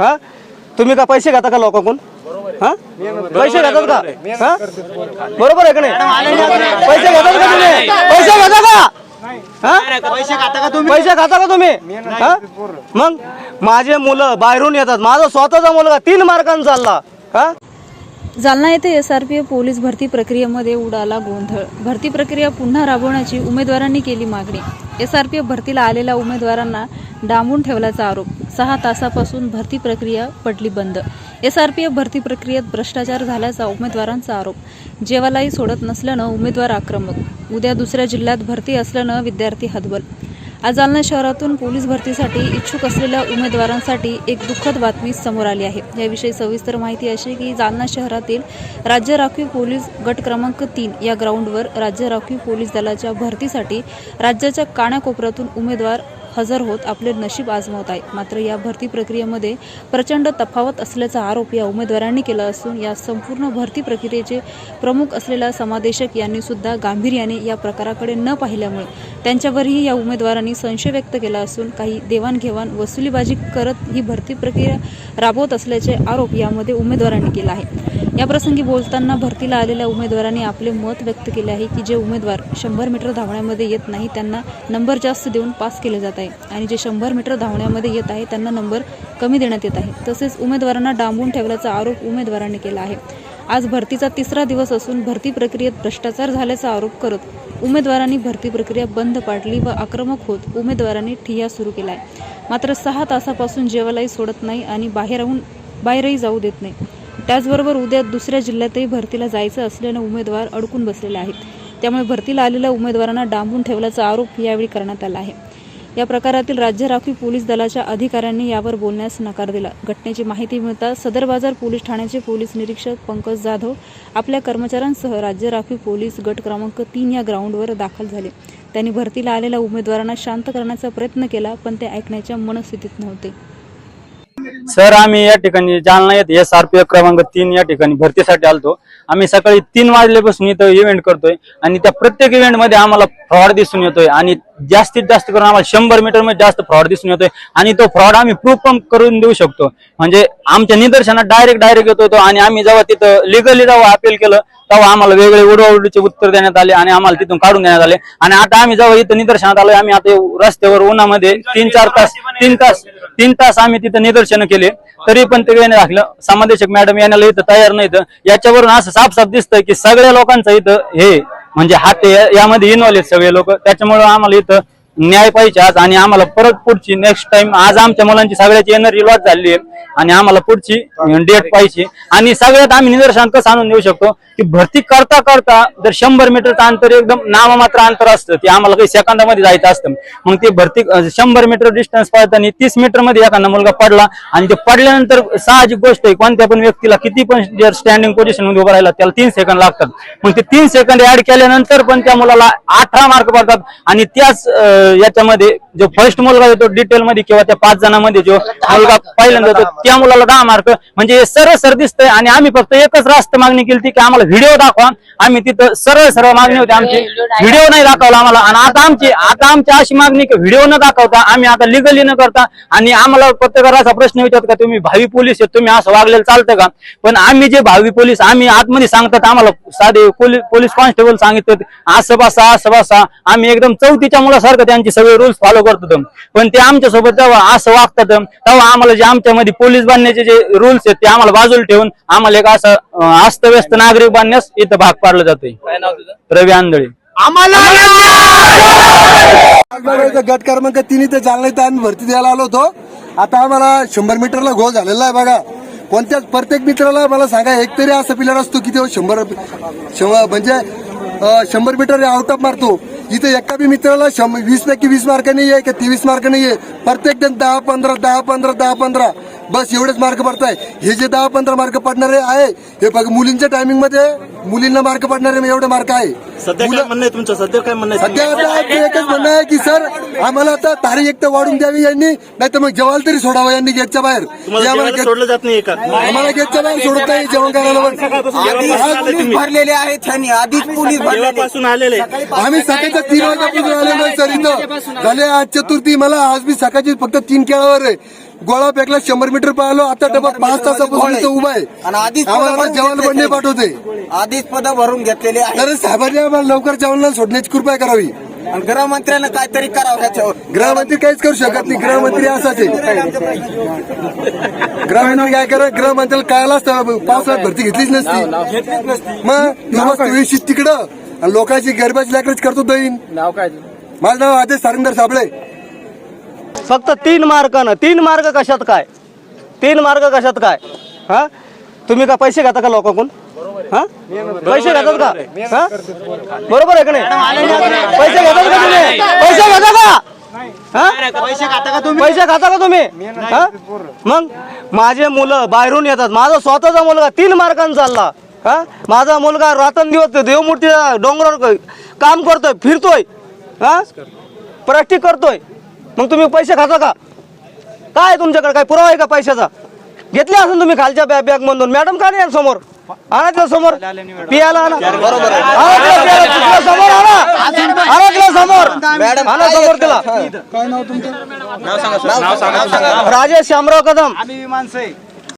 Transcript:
हा? तुम्ही का पैसे घेता का लोकांकडून? हा? पैसे घेतात का? हा? बरोबर आहे का नाही? पैसे घेतात का तुम्ही? पैसे घेता का? हा? पैसे खाता का तुम्ही? हा? मग माझे मुलं बाहेरून येतात. माझा स्वतःचा मुलगा तीन मार्कांनी चालला. हा? जालना येथे S R P F police भरती प्रक्रियेमध्ये उडाला गोंधळ. भरती प्रक्रिया पुन्हा राबवण्याची उमेदवारांनी केली मागणी. एस आर पी एफ भरतीला आलेल्या उमेदवारांना डांबून ठेवल्याचा आरोप. सहा तासापासून भरती प्रक्रिया पडली बंद. एस आर पी एफ भरती प्रक्रियेत भ्रष्टाचार झाल्याचा उमेदवारांचा आरोप. जेवालाही सोडत नसल्यानं उमेदवार आक्रमक. उद्या दुसऱ्या जिल्ह्यात भरती असल्यानं विद्यार्थी हतबल. आज जालना शहरातून पोलीस भरतीसाठी इच्छुक असलेल्या उमेदवारांसाठी एक दुःखद बातमी समोर आली आहे. याविषयी सविस्तर माहिती अशी की जालना शहरातील राज्य राखीव पोलीस गट क्रमांक तीन या ग्राउंडवर राज्य राखीव पोलीस दलाच्या भरतीसाठी राज्याच्या कानाकोपऱ्यातून उमेदवार हजर होत आपले नशीब आजमावत आहेत. मात्र या भरती प्रक्रियेमध्ये प्रचंड तफावत असल्याचा आरोप या उमेदवारांनी केला असून या संपूर्ण भरती प्रक्रियेचे प्रमुख असलेल्या समादेशक यांनी सुद्धा गांभीर्याने या प्रकाराकडे न पाहिल्यामुळे त्यांच्यावरही या उमेदवारांनी संशय व्यक्त केला असून काही देवाणघेवाण वसुलीबाजी करत ही भरती प्रक्रिया राबवत असल्याचे आरोप यामध्ये उमेदवारांनी केला आहे. याप्रसंगी बोलताना भरतीला आलेल्या उमेदवारांनी आपले मत व्यक्त केले आहे की जे उमेदवार शंभर मीटर धावण्यामध्ये येत नाही त्यांना नंबर जास्त देऊन पास केले जात आहे. आणि जे शंभर मीटर धावण्यामध्ये येत आहे त्यांना नंबर कमी देण्यात येत आहे. तसेच उमेदवारांना डांबून ठेवल्याचा आरोप उमेदवारांनी केला आहे. आज भरतीचा तिसरा दिवस असून भरती प्रक्रियेत भ्रष्टाचार झाल्याचा आरोप करत उमेदवारांनी भरती प्रक्रिया बंद पाडली व आक्रमक होत उमेदवारांनी ठिय्या सुरू केला आहे मात्र सहा तासापासून जेवायलाही सोडत नाही आणि बाहेर राहून बाहेरही जाऊ देत नाही. त्याचबरोबर उद्या दुसऱ्या जिल्ह्यातही भरतीला जायचं असल्यानं उमेदवार अडकून बसलेले आहेत. त्यामुळे भरतीला आलेल्या उमेदवारांना डांबून ठेवल्याचा आरोप यावेळी करण्यात आला आहे. या प्रकारातील राज्य राखीव पोलीस दलाच्या अधिकाऱ्यांनी यावर बोलण्यास नकार दिला. घटनेची माहिती मिळताच सदर बाजार पोलीस ठाण्याचे पोलीस निरीक्षक पंकज जाधव आपल्या कर्मचाऱ्यांसह राज्य राखीव पोलीस गट क्रमांक तीन या ग्राउंडवर दाखल झाले. त्यांनी भरतीला आलेल्या उमेदवारांना शांत करण्याचा प्रयत्न केला पण ते ऐकण्याच्या मनस्थितीत नव्हते. सर आम्ही या ठिकाणी जालना येत एस आर पी एफ क्रमांक तीन या ठिकाणी भरतीसाठी आलतो. आम्ही सकाळी तीन वाजल्यापासून इथं इव्हेंट करतोय आणि त्या प्रत्येक इव्हेंटमध्ये आम्हाला फ्रॉड दिसून येतोय आणि जास्तीत जास्त करून आम्हाला शंभर मीटरमध्ये जास्त फ्रॉड दिसून येतोय आणि तो फ्रॉड आम्ही प्रूफ पण करून देऊ शकतो. म्हणजे आमच्या निदर्शनात डायरेक्ट डायरेक्ट येतो तो आणि आम्ही जेव्हा तिथं लिगली जेव्हा अपील केलं तेव्हा आम्हाला वेगळे उडवाउडीचे उत्तर देण्यात आले आणि आम्हाला तिथून काढून देण्यात आले. आणि आता आम्ही जेव्हा इथं निदर्शनात आलोय आम्ही आता रस्त्यावर उन्हामध्ये तीन चार तास तीन तास तीन तास आम्ही तिथं निदर्शन केले. तरी पण ते काही दाखलं. समादेशक मॅडम येण्याला इथं तयार नाही याच्यावरून असं साफ साफ दिसतंय की सगळ्या लोकांचं इथं हे म्हणजे हात यामध्ये इन्व्हॉल्व आहेत सगळे लोक. त्याच्यामुळे आम्हाला इथं न्याय पाहिजे आज आणि आम्हाला परत पुढची नेक्स्ट टाइम आज आमच्या मुलांची सगळ्याची एनर्जी लॉस झाली आहे आणि आम्हाला पुढची डेट पाहिजे. आणि सगळ्यात आम्ही निदर्शन कसं आणून देऊ शकतो? की भरती करता करता जर शंभर मीटरचं अंतर एकदम नाममात्र अंतर असतं ते आम्हाला काही सेकंदामध्ये जायचं असतं. मग ते भरती शंभर मीटर डिस्टन्स पाळताना तीस मीटरमध्ये एखादा मुलगा पडला आणि ते पडल्यानंतर साहजिक गोष्ट आहे कोणत्या पण व्यक्तीला किती पण जर स्टँडिंग पोझिशनमध्ये उभं राहिला त्याला तीन सेकंद लागतात. मग ते तीन सेकंद ऍड केल्यानंतर पण त्या मुलाला अठरा मार्क पडतात आणि त्याच याच्यामध्ये जो फर्स्ट मुलगा येतो डिटेल मध्ये किंवा त्या पाच जणांमध्ये जो मुलगा पहिल्यांदा येतो त्या मुलाला दहा मार्क म्हणजे हे सरळ सर दिसतंय आणि आम्ही फक्त एकच रास्त मागणी केली होती की आम्हाला व्हिडिओ दाखवा. आम्ही तिथं सरळ सरळ मागणी होती. आमची व्हिडिओ नाही दाखवला आम्हाला. आणि आता आमची आता आमची अशी मागणी की व्हिडिओ न दाखवता आम्ही आता लिगली न करता आणि आम्हाला प्रत्येकाला असा प्रश्न विचारत का तुम्ही भावी पोलीस आहेत तुम्ही असं वागलेलं चालतं का? पण आम्ही जे भावी पोलीस आम्ही आतमध्ये सांगतात आम्हाला साधे पोलीस पोलीस कॉन्स्टेबल सांगितलं असं बसा असं बसा. आम्ही एकदम चौथीच्या मुलासारखं त्यांचे सगळे रूल्स फॉलो करतो पण ते आमच्यासोबत जेव्हा असं वागतात तेव्हा आम्हाला जे आमच्यामध्ये पोलीस बांधण्याचे जे रूल्स आहेत ते आम्हाला बाजूला ठेवून आम्हाला एक असं अस्तव्यस्त नागरिक बांधण्यास इथं भाग पाडला जातोय. रवी आंधळे. आजबागायचा गट क्रमांक तीन इथे जालना आम्ही भरती द्यायला आलो होतो. आता आम्हाला शंभर मीटरला गोल झालेला आहे बघा. कोणत्याच प्रत्येक मित्राला मला सांगा एक तरी असा प्लेअर असतो की तो शंभर म्हणजे शंभर मीटर आउट ऑफ मारतो. इथे एका बी मित्राला शंभर वीस पैकी वीस मार्क नाही आहे का तेवीस मार्क नाही आहे. प्रत्येक जण दहा पंधरा दहा पंधरा दहा पंधरा. बस एवढेच मार्क पडताय. हे जे दहा पंधरा मार्क पडणारे आहे हे बघ मुलींच्या टायमिंगमध्ये मुलींना मार्क पडणारे एवढे मार्क आहे. सध्या काय म्हणणं आहे तुमचं? सध्या काय म्हणणं आहे सध्या आता आमचं एकच म्हणणं आहे की सर आम्हाला आता तारीख एक तर वाढून द्यावी यांनी नाही तर मग जेवायला तरी सोडावं यांनी गेटच्या बाहेर. तुम्हाला हे आम्हाला जेवायला गेट- सोडलं जात नाही का? आम्हाला गेटच्या बाहेर सोडत नाही जेवण करायला पण. आधीच. भरलेले आहेत आधीच पोलीस भरलेले आलेले आम्ही सकाळच्या तीन वाजतापासून आलेलो आहे सर इथं. झाले आज चतुर्थी मला आज मी सकाळची फक्त तीन केळावर आहे. गोळा फेकला शंभर मीटर पाहिलो आता डबा पाच तासापासून इथं उभा आहे. आणि आधीच आम्हाला पदं जेवण पण नाही घेतलेले पाठवते आधीच पद भरून घेतलेले आहे तर साहेबांनी आम्हाला लवकर जेवणाला सोडण्याची कृपया करावी. आणि गृहमंत्र्यानं काहीतरी करावं ह्याच्यावर गृहमंत्री काहीच करू शकत नाही. गृहमंत्री असाच आहे. गृहमंत्री काय करा गृहमंत्र्याला कळायला असतं पावसाळ्यात भरती घेतलीच नसती. मग दिवस तिकडं. आणि लोकांची गरबाची लेकरच करतो दैन नाव काय? माझं नाव आदेश सारंगधर साबळे. फक्त तीन मार्कानं तीन मार्क कशात काय? तीन मार्क कशात काय? हा? तुम्ही का पैसे घेता का लोकांकडून? हा? पैसे घेतात का? हा? बरोबर आहे का नाही? पैसे घेतात का तुम्ही? पैसे घेता का? पैसे खाता का तुम्ही पैसे खाता का तुम्ही? हा? मग माझे मुलं बाहेरून येतात. माझा स्वतःचा मुलगा तीन मार्कांनी चालला. हा? माझा मुलगा रात्रंदिवस देवमूर्ती डोंगरावर काम करतोय फिरतोय. हा? प्रॅक्टिस करतोय. मग तुम्ही पैसे खाता का? काय तुमच्याकडे? काय पुरावा आहे का पैशाचा? घेतले असेल तुम्ही खालच्या बॅग बॅग मधून. मॅडम का नाही समोर? आणा तिला समोर? पियाला आणा. बरोबर समोर आणा. आणा तिला समोर आणा समोर तिला. राजेश शामराव कदम.